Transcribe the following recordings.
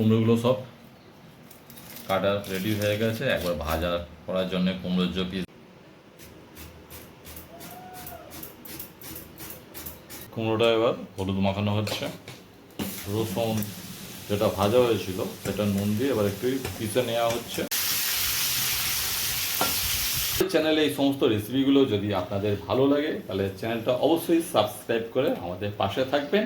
কুমড়োগুলো সব কাটা রেডি হয়ে গেছে। একবার ভাজা করার জন্য কুমড়োর যে কুমড়োটা এবার হলুদ মাখানো হচ্ছে। রসুন যেটা ভাজা হয়েছিল, সেটা নুন দিয়ে এবার একটু পিসে নেওয়া হচ্ছে। চ্যানেলে এই সমস্ত রেসিপিগুলো যদি আপনাদের ভালো লাগে, তাহলে চ্যানেলটা অবশ্যই সাবস্ক্রাইব করে আমাদের পাশে থাকবেন।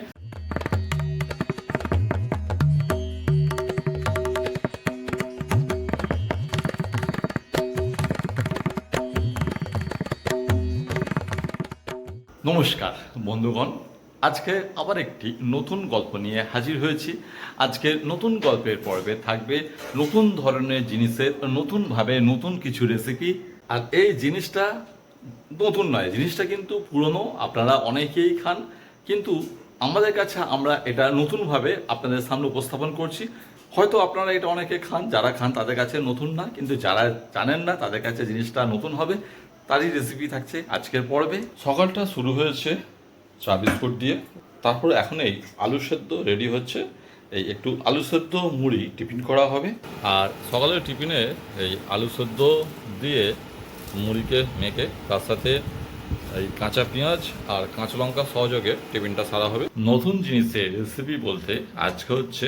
নমস্কার, বন্ধুগণ। আজকে আবার একটি নতুন গল্প নিয়ে হাজির হয়েছি। আজকে নতুন গল্পের পর্বে থাকবে নতুন ধরনের জিনিসের, নতুনভাবে নতুন কিছু রেসিপি আর এই জিনিসটা নতুন নয়, জিনিসটা কিন্তু পুরনো, আপনারা অনেকেই খান। কিন্তু আমাদের কাছে আমরা এটা নতুনভাবে আপনাদের সামনে উপস্থাপন করছি। হয়তো আপনারা এটা অনেকে খান, যারা খান তাদের কাছে নতুন না, কিন্তু যারা জানেন না তাদের কাছে জিনিসটা নতুন হবে। তারই রেসিপি থাকছে আজকের পর্বে। সকালটা শুরু হয়েছে চা বিস্কুট দিয়ে। তারপর এখন এই আলু সেদ্ধ রেডি হচ্ছে। এই একটু আলু সেদ্ধ মুড়ি টিফিন করা হবে। আর সকালের টিফিনে এই আলু সেদ্ধ দিয়ে মুড়িকে মেখে তার সাথে এই কাঁচা পেঁয়াজ আর কাঁচা লঙ্কা সহযোগে টিফিনটা সারা হবে। নতুন জিনিসের রেসিপি বলতে আজকে হচ্ছে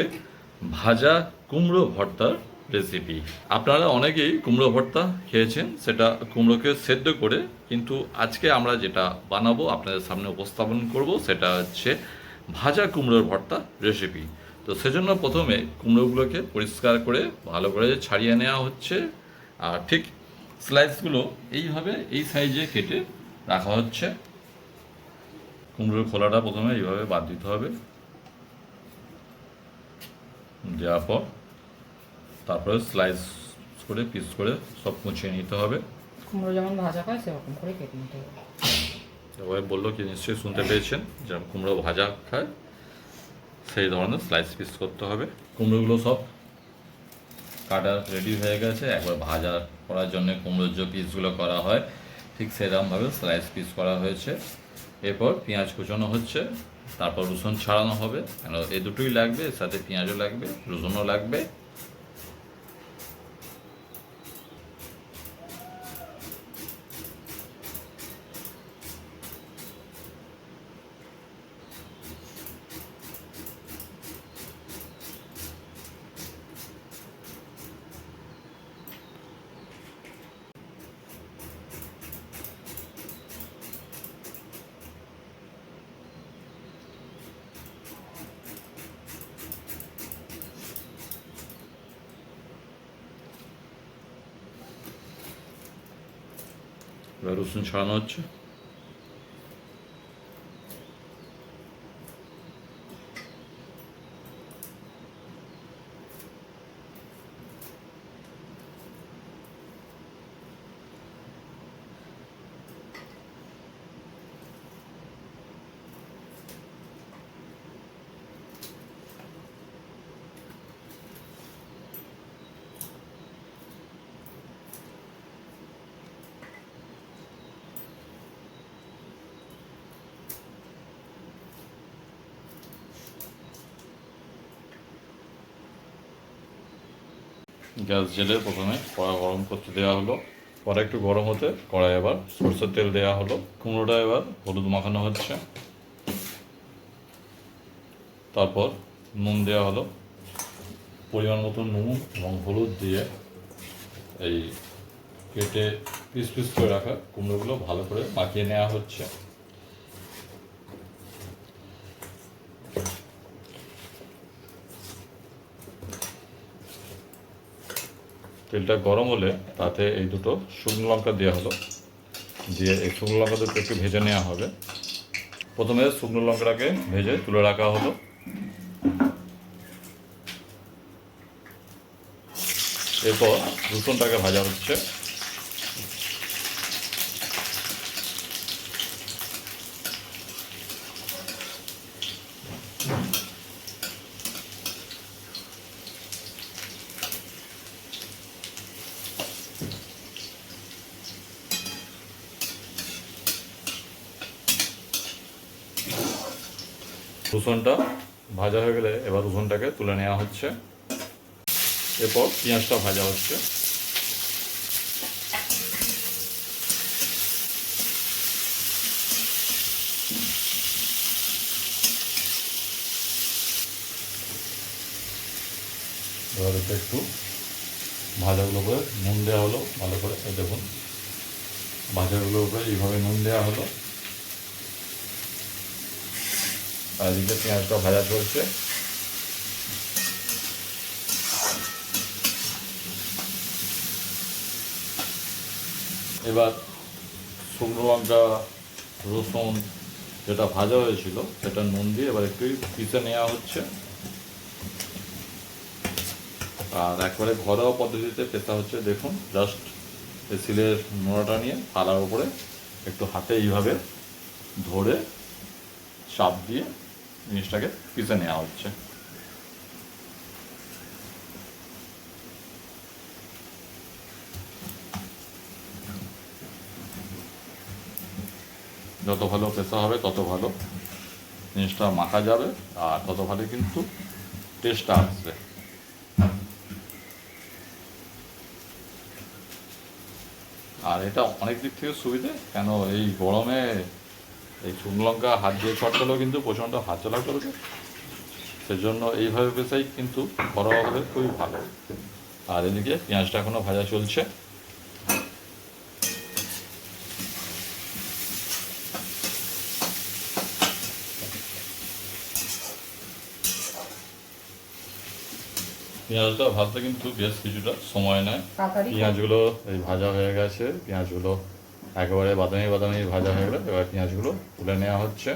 ভাজা কুমড়ো ভর্তার রেসিপি আপনারা অনেকেই কুমড়ো ভর্তা খেয়েছেন, সেটা কুমড়োকে সেদ্ধ করে, কিন্তু আজকে আমরা যেটা বানাবো, আপনাদের সামনে উপস্থাপন করব, সেটা হচ্ছে ভাজা কুমড়োর ভর্তা রেসিপি তো সেজন্য প্রথমে কুমড়োগুলোকে পরিষ্কার করে, ভালো করে ছাড়িয়ে নেওয়া হচ্ছে। আর ঠিক স্লাইসগুলো এইভাবে এই সাইজে কেটে রাখা হচ্ছে। কুমড়োর খোলাটা প্রথমে এইভাবে বাদ দিতে হবে। দেওয়ার পর তারপরে স্লাইস করে পিস করে সব মুছিয়ে নিতে হবে। কুমড়ো যেমন ভাজা খায় সেরকম করে কেটে নিতে হবে। ওই বলল কি নিশ্চয়ই শুনতে পেয়েছেন যেমন কুমড়ো ভাজা খায় সেই ধরনের স্লাইস পিস করতে হবে। কুমড়োগুলো সব কাটা রেডি হয়ে গেছে একবার ভাজা করার জন্য কুমড়োর যে পিসগুলো করা হয় ঠিক সেরকমভাবে স্লাইস পিস করা হয়েছে। এরপর পেঁয়াজ কুচানো হচ্ছে তারপর রসুন ছাড়ানো হবে। কেন এই দুটোই লাগবে এর সাথে পেঁয়াজও লাগবে রসুনও লাগবে। এবার রসুন ছড়ানো গ্যাস জেলে প্রথমে কড়া গরম করতে দেওয়া হলো। পরে একটু গরম হতে কড়াই এবার সরষের তেল দেওয়া হলো। কুমড়োটা এবার হলুদ মাখানো হচ্ছে। তারপর নুন দেওয়া হলো। পরিমাণ মতো নুন এবং হলুদ দিয়ে এই কেটে পিস পিস করে রাখা কুমড়োগুলো ভালো করে মাখিয়ে নেওয়া হচ্ছে। তেলটা গরম হলে তাতে এই দুটো শুকনো লঙ্কা দেওয়া হলো। দিয়ে এই শুকনো লঙ্কা দুটো একটু ভেজে নেওয়া হবে। প্রথমে শুকনো লঙ্কাটাকে ভেজে তুলে রাখা হলো। এরপর রসুনটাকে ভাজা হচ্ছে। রসুনটা ভাজা হয়ে গেলে এবার রসুনটাকে তুলে নেওয়া হচ্ছে। এরপর পেঁয়াজটা ভাজা হচ্ছে। এবার একটু ভাজাগুলো করে নুন দেওয়া হলো, ভালো করে। দেখুন ভাজাগুলোর উপরে এইভাবে নুন দেওয়া হলো। আর এদিকে পেঁয়াজটা ভাজা চলছে। এবার শুকনো লঙ্কা, রসুন যেটা ভাজা হয়েছিল, সেটা নুন দিয়ে এবার একটু পিষে নেওয়া হচ্ছে। আর একবারে ঘরোয়া পদ্ধতিতে পেশা হচ্ছে, দেখুন জাস্ট সিলের নোড়াটা নিয়ে থালার উপরে একটু হাতে এইভাবে ধরে চাপ দিয়ে জিনিসটাকে পিষে নেওয়া হচ্ছে যত ভালো পেশা হবে তত ভালো জিনিসটা মাখা যাবে আর তত ভালো কিন্তু টেস্টটা আসবে আর এটা অনেক দিক থেকে সুবিধে কেন এই গরমে এই শুকনো লঙ্কা হাত দিয়ে চটকালেও কিন্তু প্রচণ্ড হাত চলা করবে সেজন্য এইভাবে পেশাই কিন্তু ঘরোয়া হলে খুবই ভালো। আর এদিকে পেঁয়াজটা এখনও ভাজা চলছে। পেঁয়াজটা ভাজতে কিন্তু বেশ কিছুটা সময় নেয়। পেঁয়াজগুলো এই ভাজা হয়ে গেছে। পেঁয়াজগুলো একেবারে বাদামি বাদামি ভাজা হয়ে গেলে। এবার পেঁয়াজগুলো তুলে নেওয়া হচ্ছে।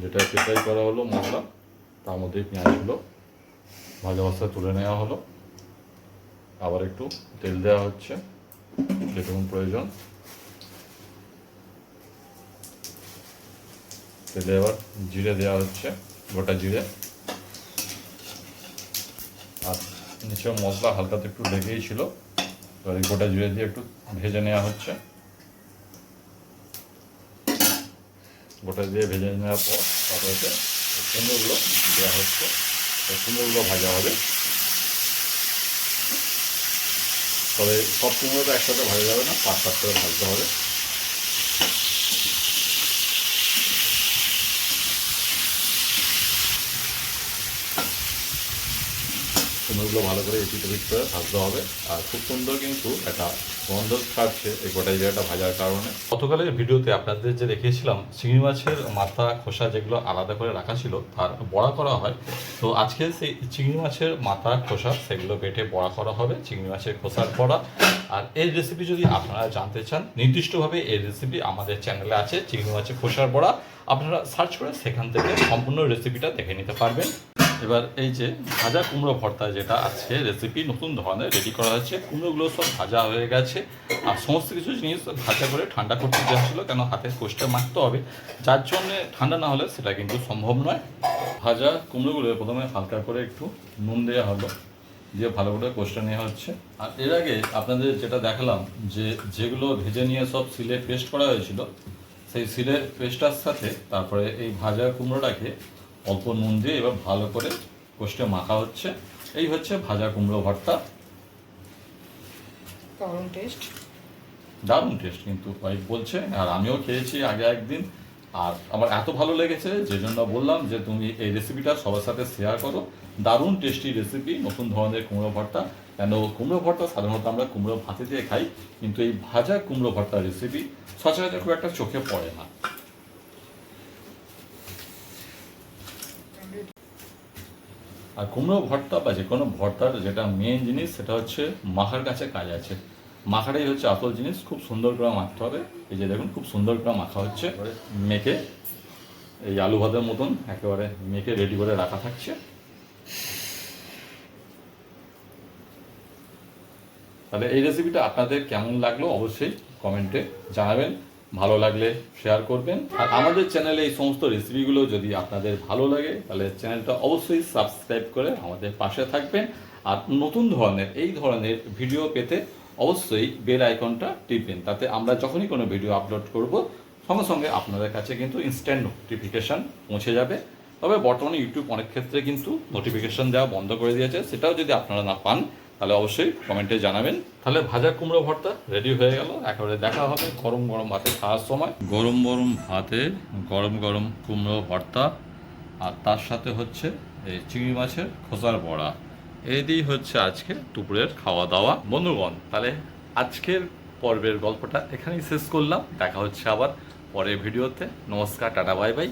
যেটা সেটাই করা হলো মশলা। তার মধ্যে পেঁয়াজগুলো ভাজা ভাজা তুলে নেওয়া হলো। আবার একটু তেল দেওয়া হচ্ছে যেটুকুন প্রয়োজন। তেলে এবার জিরে দেওয়া হচ্ছে, গোটা জিরে। আর নিচে মশলা হালকাতে একটু লেগেই ছিল। এবার এই গোটা জিরে দিয়ে একটু ভেজে নেওয়া হচ্ছে। গোটা দিয়ে ভেজে নেওয়ার পর তারপরে কুমড়োগুলো দেওয়া হচ্ছে। তো কুমড়োগুলো ভাজা হবে। তবে সব কুমড়োটা একসাথে ভাজা যাবে না পাঁচ পাঁচ করে ভাজতে হবে। কুমড়োগুলো ভালো করে এপিট করে ভাজতে হবে। আর খুব সুন্দর কিন্তু একটা গন্ধ ছাড়ছে এই গোটা জায়গাটা ভাজার কারণে। গতকালের ভিডিওতে আপনাদের যে দেখিয়েছিলাম, চিংড়ি মাছের মাথা খোসা যেগুলো আলাদা করে রাখা ছিল, তার বড়া করা হয়। তো আজকে সেই চিংড়ি মাছের মাথা খোসা সেগুলো বেটে বড়া করা হবে, চিংড়ি মাছের খোসার বড়া। আর এই রেসিপি যদি আপনারা জানতে চান, নির্দিষ্টভাবে এই রেসিপি আমাদের চ্যানেলে আছে, চিংড়ি মাছের খোসার বড়া। আপনারা সার্চ করে সেখান থেকে সম্পূর্ণ রেসিপিটা দেখে নিতে পারবেন। এবার এই যে ভাজা কুমড়ো ভর্তা যেটা আছে রেসিপি নতুন ধরনের রেডি করা হয়েছে। কুমড়োগুলো সব ভাজা হয়ে গেছে। আর সমস্ত কিছু জিনিস ভাজা করে ঠান্ডা করতে দেওয়া ছিল কেন হাতে কোষটা মারতে হবে? যার জন্য ঠান্ডা না হলে সেটা কিন্তু সম্ভব নয়। ভাজা কুমড়োগুলো প্রথমে হালকা করে একটু নুন দেওয়া হলো, দিয়ে ভালো করে কোষটা নেওয়া হচ্ছে। আর এর আগে আপনাদের যেটা দেখালাম, যে যেগুলো ভেজে নিয়ে সব সিলে পেস্ট করা হয়েছিল, সেই সিলের পেস্টটার সাথে তারপরে এই ভাজা কুমড়োটাকে অল্প নুন দিয়ে এবার ভালো করে কোষটে মাখা হচ্ছে। এই হচ্ছে ভাজা কুমড়ো ভর্তা। দারুণ টেস্ট দারুণ টেস্ট কিন্তু ওয়াইফ বলছে আর আমিও খেয়েছি আগে একদিন। আর আমার এত ভালো লেগেছে যে জন্য বললাম যে তুমি এই রেসিপিটা সবার সাথে শেয়ার করো। দারুণ টেস্টি রেসিপি নতুন ধরনের কুমড়ো ভর্তা। কেন কুমড়ো ভর্তা? সাধারণত আমরা কুমড়ো ভাতে দিয়ে খাই কিন্তু এই ভাজা কুমড়ো ভর্তা রেসিপি সচরাচর খুব একটা চোখে পড়ে না। আর কুমড়ো ভর্তা বা যে কোনো ভর্তার যেটা মেন জিনিস, সেটা হচ্ছে মাখার কাছে কাজ আছে। মাখাটাই হচ্ছে আসল জিনিস, খুব সুন্দর করে মাখতে হবে। এই যে দেখুন, খুব সুন্দর করে মাখা হচ্ছে। মেখে এই আলু ভাতের মতন একেবারে মেখে রেডি করে রাখা থাকছে। তাহলে এই রেসিপিটা আপনাদের কেমন লাগল অবশ্যই কমেন্টে জানাবেন। ভালো লাগলে শেয়ার করবেন। আর আমাদের চ্যানেলে এই সমস্ত রেসিপিগুলো যদি আপনাদের ভালো লাগে, তাহলে চ্যানেলটা অবশ্যই সাবস্ক্রাইব করে আমাদের পাশে থাকবেন। আর নতুন ধরনের, এই ধরনের ভিডিও পেতে অবশ্যই বেল আইকনটা টিপবেন। তাতে আমরা যখনই কোনো ভিডিও আপলোড করব, সঙ্গে সঙ্গে আপনাদের কাছে কিন্তু ইনস্ট্যান্ট নোটিফিকেশান পৌঁছে যাবে। তবে বর্তমানে ইউটিউব অনেক ক্ষেত্রে কিন্তু নোটিফিকেশান দেওয়া বন্ধ করে দিয়েছে। সেটাও যদি আপনারা না পান তাহলে অবশ্যই কমেন্টে জানাবেন। তাহলে ভাজা কুমড়ো ভর্তা রেডি হয়ে গেল। একেবারে দেখা হবে গরম গরম ভাতে খাওয়ার সময়। গরম গরম ভাতে গরম গরম কুমড়ো ভর্তা। আর তার সাথে হচ্ছে এই চিংড়ি মাছের খোসার বড়া। এই দিয়েই হচ্ছে আজকে দুপুরের খাওয়া দাওয়া বন্ধুগণ, তাহলে আজকের পর্বের গল্পটা এখানেই শেষ করলাম। দেখা হচ্ছে আবার পরের ভিডিওতে। নমস্কার, টাটা, বাই বাই।